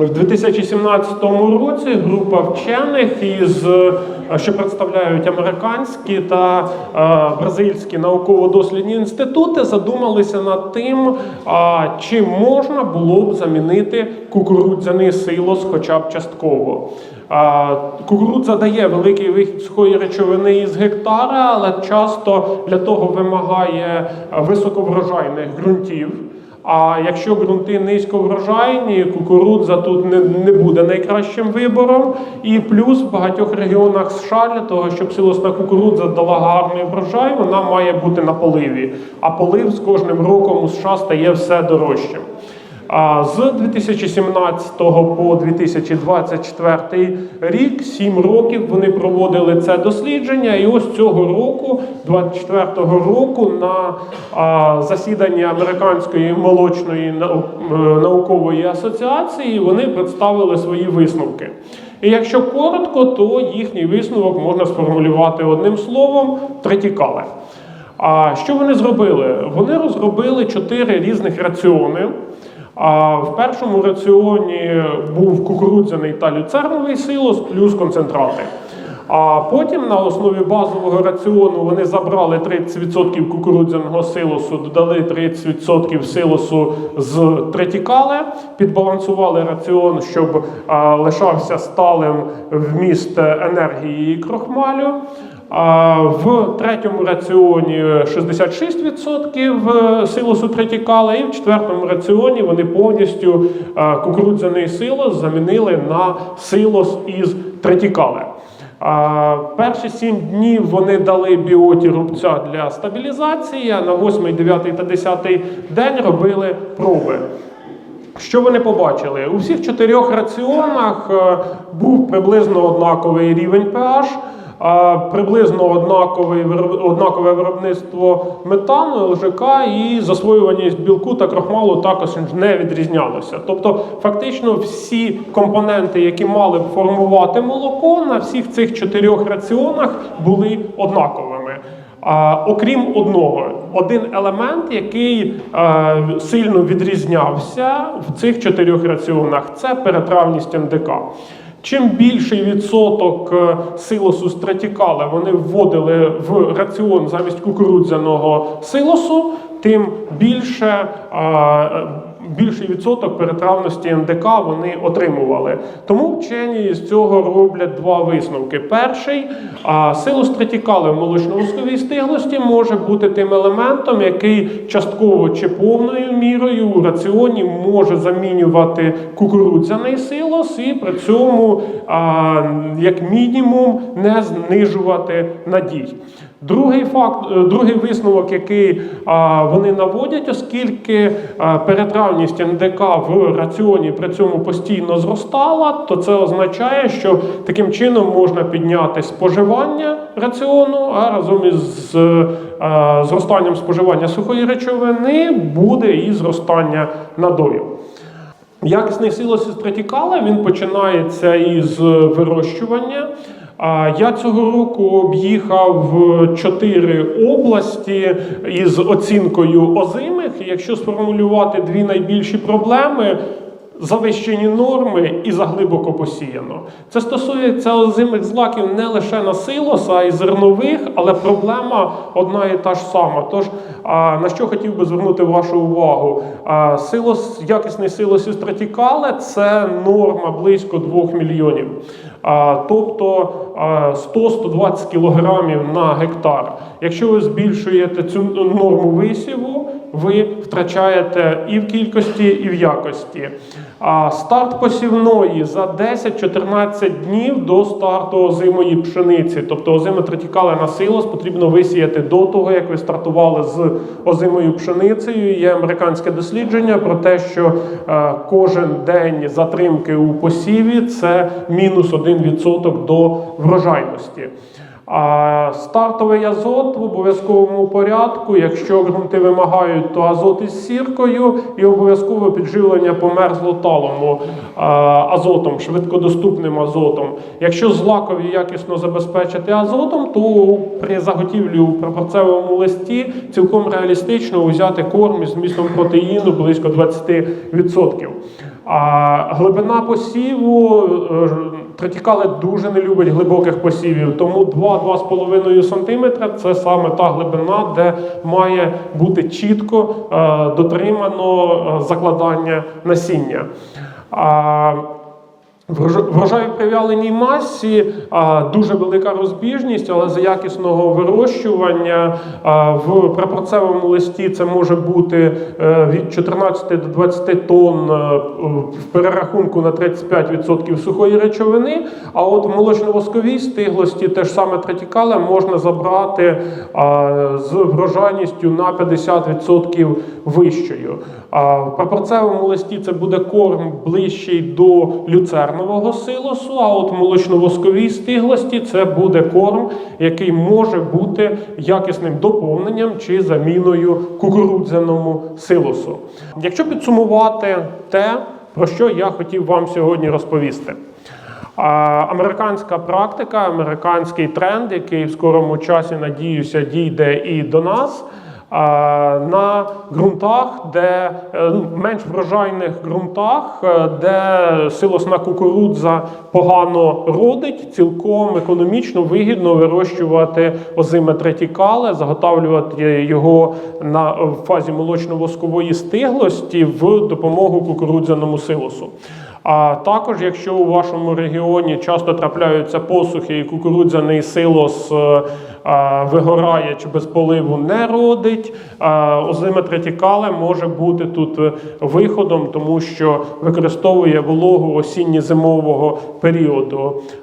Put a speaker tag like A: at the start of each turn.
A: В 2017 році група вчених із е, що представляють американські та е, бразильські науково-дослідні інститути, задумалися над тим, чи можна було б замінити кукурудзяний силос, хоча б частково. Кукурудза дає великий вихід сухої речовини із гектара, але часто для того вимагає е, високоврожайних ґрунтів. А якщо ґрунти низьковрожайні, кукурудза тут не, не буде найкращим вибором. І плюс в багатьох регіонах США для того, щоб силосна кукурудза дала гарний врожай, вона має бути на поливі. А полив з кожним роком у США стає все дорожчим. А з 2017 по 2024 рік, 7 років, вони проводили це дослідження. І ось цього року, 24-го року, на засіданні Американської молочної е, наукової асоціації вони представили свої висновки. І якщо коротко, то їхній висновок можна сформулювати одним словом третікале. А що вони зробили? Вони розробили чотири різних раціони. А в першому раціоні був кукурудзяний та люцерновий силос плюс концентрати. А потім на основі базового раціону вони забрали 30% кукурудзяного силосу, додали 30% силосу з третікале, підбалансували раціон, щоб лишався сталим вміст енергії і крохмалю. В третьому раціоні 66% силосу третікала, і в четвертому раціоні вони повністю е, кукурудзяний силос замінили на силос із третікале. А, Перші сім днів вони дали біоті рубця для стабілізації, а на 8, 9 та 10 день робили проби. Що вони побачили? У всіх чотирьох раціонах е, був приблизно однаковий рівень pH, приблизно однаковий, вироб- однакове виробництво метану, ЛЖК і засвоюваність білку та крохмалу також не відрізнялося. Тобто, фактично, всі компоненти, які мали б формувати молоко, на всіх цих чотирьох раціонах були однаковими. А, окрім одного, один елемент, який сильно відрізнявся в цих чотирьох раціонах, це перетравність НДК. Чим більший відсоток е, силосу стратікали, вони вводили в раціон замість кукурудзяного силосу, тим більше. Більший відсоток перетравності НДК вони отримували. Тому вчені з цього роблять два висновки. Перший силу стратікали в молочно-восковій стиглості може бути тим елементом, який частково чи повною мірою у раціоні може замінювати кукурудзяний силос і при цьому, як мінімум, не знижувати надій. Другий факт, е, другий висновок, який а, вони наводять, оскільки а, перетравність НДК в раціоні при цьому постійно зростала, то це означає, що таким чином можна підняти споживання раціону, а разом із а, зростанням споживання сухої речовини буде і зростання надою. Якісний силос із він починається із вирощування. Я цього року об'їхав чотири області із оцінкою озимих. Якщо сформулювати дві найбільші проблеми. Завищені норми і заглибоко посіяно. Це стосується озимих злаків не лише на силос, а й зернових, але проблема одна і та ж сама. Тож на що хотів би звернути вашу увагу? Силос, якісний силос із тратікале – це норма близько 2 мільйонів. Тобто 100-120 кілограмів на гектар. Якщо ви збільшуєте цю норму висіву, ви втрачаєте і в кількості, і в якості. А старт посівної за 10-14 днів до старту озимої пшениці, тобто озиме третікале на силос потрібно висіяти до того, як ви стартували з озимою пшеницею. Є американське дослідження про те, що е, кожен день затримки у посіві це мінус 1% до врожайності. А стартовий азот в обов'язковому порядку. Якщо ґрунти вимагають, то азот із сіркою і обов'язкове підживлення по мерзлоталому а, азотом, швидкодоступним азотом. Якщо злакові якісно забезпечити азотом, то при заготівлі у прапорцевому листі цілком реалістично взяти корм із змістом протеїну близько 20%. А глибина посіву е, третікали дуже не любить глибоких посівів, тому 2-2,5 см це саме та глибина, де має бути чітко е, дотримано е, закладання насіння. Врожай прив'яленій масі дуже велика розбіжність, але за якісного вирощування в прапорцевому листі це може бути е, від 14 до 20 тонн е, в перерахунку на 35% сухої речовини. А от в молочно-восковій стиглості теж саме третікале можна забрати з врожайністю на 50% вищою. В прапорцевому листі це буде корм ближчий до люцернового силосу, а от молочно-восковій стиглості це буде корм, який може бути якісним доповненням чи заміною кукурудзяному силосу. Якщо підсумувати те, про що я хотів вам сьогодні розповісти. Американська практика, американський тренд, який в скорому часі, надіюся, дійде і до нас. А, На ґрунтах, де е, ну, менш врожайних ґрунтах, е, де силосна кукурудза погано родить, цілком економічно вигідно вирощувати озиме третікале, заготавлювати його на фазі молочно-воскової стиглості в допомогу кукурудзяному силосу. А також, якщо у вашому регіоні часто трапляються посухи і кукурудзяний силос е, е, вигорає чи без поливу не родить, а озима третікале може бути тут е, виходом, тому що використовує вологу осінньо-зимового періоду.